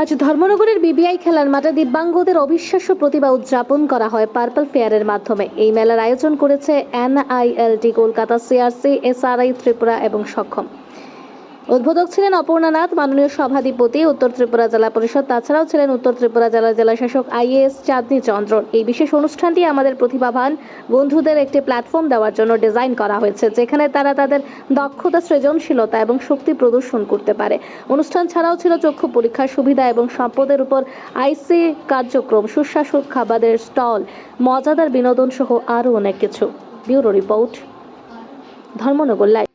আজ ধর্মনগরের বিবিআই খেলার মাঠে দিব্যাঙ্গদের অবিশ্বাস্য প্রতিভা উদযাপন করা হয় পার্পল ফেয়ারের মাধ্যমে। এই মেলার আয়োজন করেছে NILT, Kolkata CRC, SRI, Tripura এবং সক্ষম। উদ্বোধক ছিলেন অপর্ণা নাথ, মাননীয় সভাধিপতি, উত্তর ত্রিপুরা জেলা পরিষদ, তাছাড়াও ছিলেন উত্তর ত্রিপুরা জেলা শাসক আইএএস চাঁদনী চন্দ্রন। এই বিশেষ অনুষ্ঠানটি আমাদের প্রতিভাবান বন্ধুদের একটি প্ল্যাটফর্ম দেওয়ার জন্য ডিজাইন করা হয়েছে, যেখানে তারা তাদের দক্ষতা, সৃজনশীলতা এবং শক্তি প্রদর্শন করতে পারে। অনুষ্ঠান ছাড়াও ছিল চক্ষু পরীক্ষার সুবিধা এবং সম্পদের উপর আইসি কার্যক্রম সুস্বাদু খাবারের স্টল, মজাদার বিনোদন সহ আরও অনেক কিছু। Bureau report, Dharmanagar live.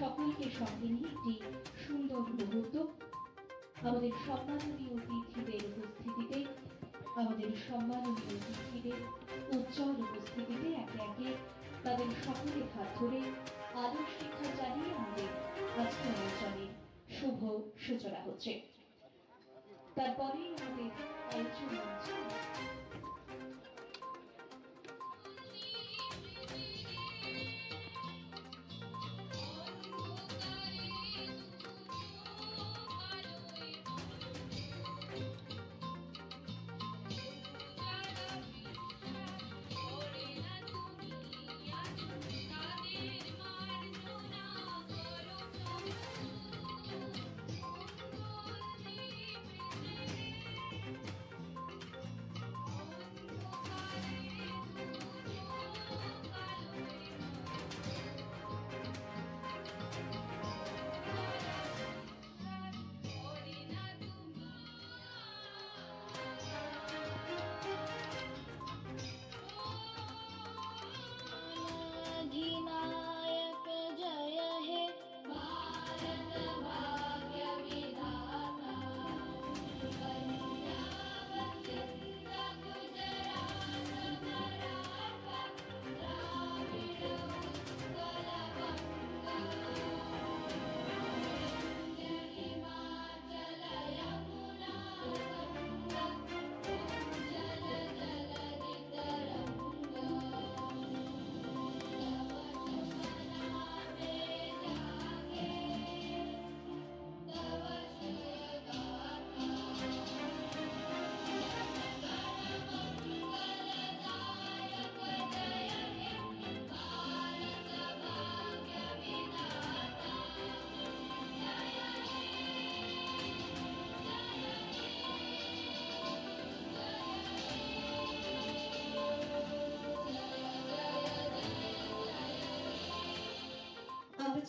সকলকে সঙ্গে নিয়ে একটি সুন্দর মুহূর্ত। আমাদের সম্মাননীয় অতিথিদের উপস্থিতিতে, আমাদের সম্মাননীয় অতিথিদের উজ্জ্বল উপস্থিতিতে একে একে তাদের সকলের হাত ধরে আলোর শিক্ষা জানিয়ে আমাদের আজকের আয়োজনের শুভ সূচনা হচ্ছে। তারপরেই আমাদের আয়োজন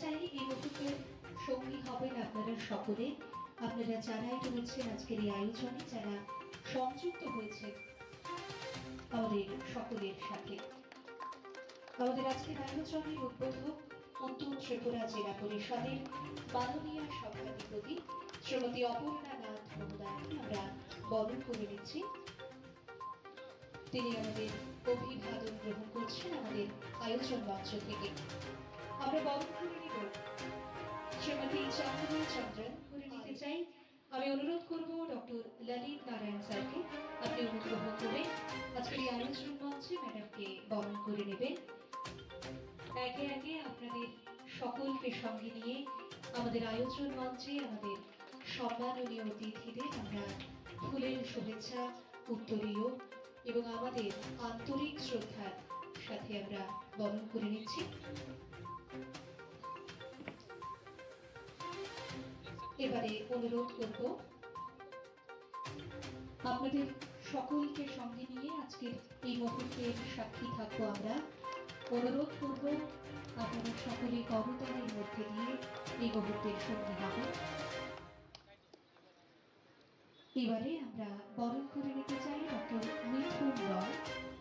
চাই এই মুহূর্তে সঙ্গী হবেন আপনারা সকলে। আপনারা যারাই রয়েছেন আজকের এই আয়োজনে, যারা সংযুক্ত হয়েছে আমাদের সকলের সাথে। আমাদের আজকের আয়োজনের উদ্বোধক উত্তর ত্রিপুরা জেলা পরিষদের মাননীয় সভাধিপতি শ্রীমতী অপর্ণা নাথ মহোদয়কে আমরা বরণ করে নিচ্ছি। তিনি আমাদের অভিবাদন গ্রহণ করছেন আমাদের আয়োজন মঞ্চ থেকে। আমরা বরণ করে শ্রীমতী চাঁদনী চন্দ্রন করে আমি অনুরোধ করব ডক্টর ললিত নারায়ণ স্যারকে। আপনি অনুগ্রহ করে আজকের এই আলোচনা মঞ্চে ম্যাডামকে বরণ করে নেবেন। একে একে আপনাদের সকলকে সঙ্গে নিয়ে আমাদের আয়োজন মঞ্চে আমাদের সম্মাননীয় অতিথিদের আমরা ফুলের শুভেচ্ছা, উত্তরীয় এবং আমাদের আন্তরিক শ্রদ্ধার সাথে আমরা বরণ করে নিচ্ছি। এবারে অনুরোধ করব আপনাদের সকলকে সঙ্গে নিয়ে আজকের এই মুহূর্তের সাক্ষী থাকব আমরা। অনুরোধ করব আপনারা সকলে করতালির মধ্যে দিয়ে এই মুহূর্তের সঙ্গী হবে। এবারে আমরা বরণ করে নিতে চাই doctor Mithun Roy,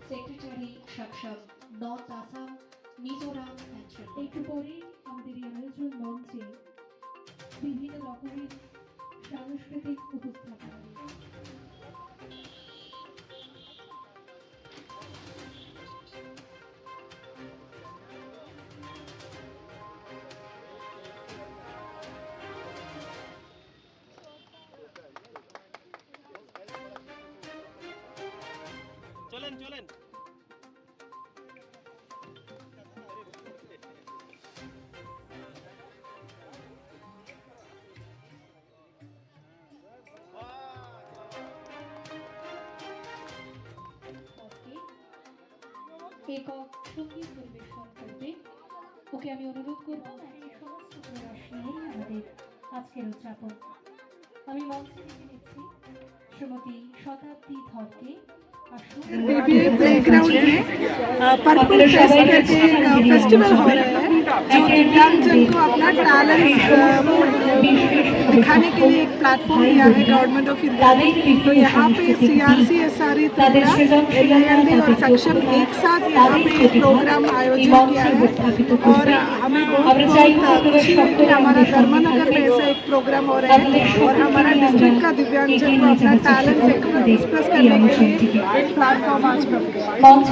secretary Saksham north Assam Mizoram একটু পরেই আমাদের এই আয়োজন মঞ্চে বিভিন্ন রকমের সাংস্কৃতিক উপস্থাপনা। চলেন চলেন। একক সঙ্গীত পরিবেশন করবে ওকে আমি অনুরোধ করবো এই সমস্ত প্রয়াস নিয়েই আমাদের আজকের উদযাপন আমি মঞ্চে ডেকে নিচ্ছি শ্রীমতী শতাব্দী ধরকে আসুন बीबीए प्लेग्राउंड में पर्पल फेस्ट करके एक फेस्टिवल हो रहा है जो दिव्यांगजन को अपना टैलेंट दिखाने के लिए एक प्लेटफॉर्म दिया है गवर्नमेंट ऑफ़ इंडिया ने। तो यहाँ पे C R C S R E Tripura और सक्षम एक साथ यहाँ पे एक प्रोग्राम आयोजित किया है। और हमें बहुत बहुत खुशी है कि हमारा धर्मनगर में ऐसा एक प्रोग्राम हो रहा है और हमारा डिस्ट्रिक्ट का दिव्यांगजन को अपना टैलेंट एक्सप्रेस करने के लिए एक प्लेटफॉर्म आज बन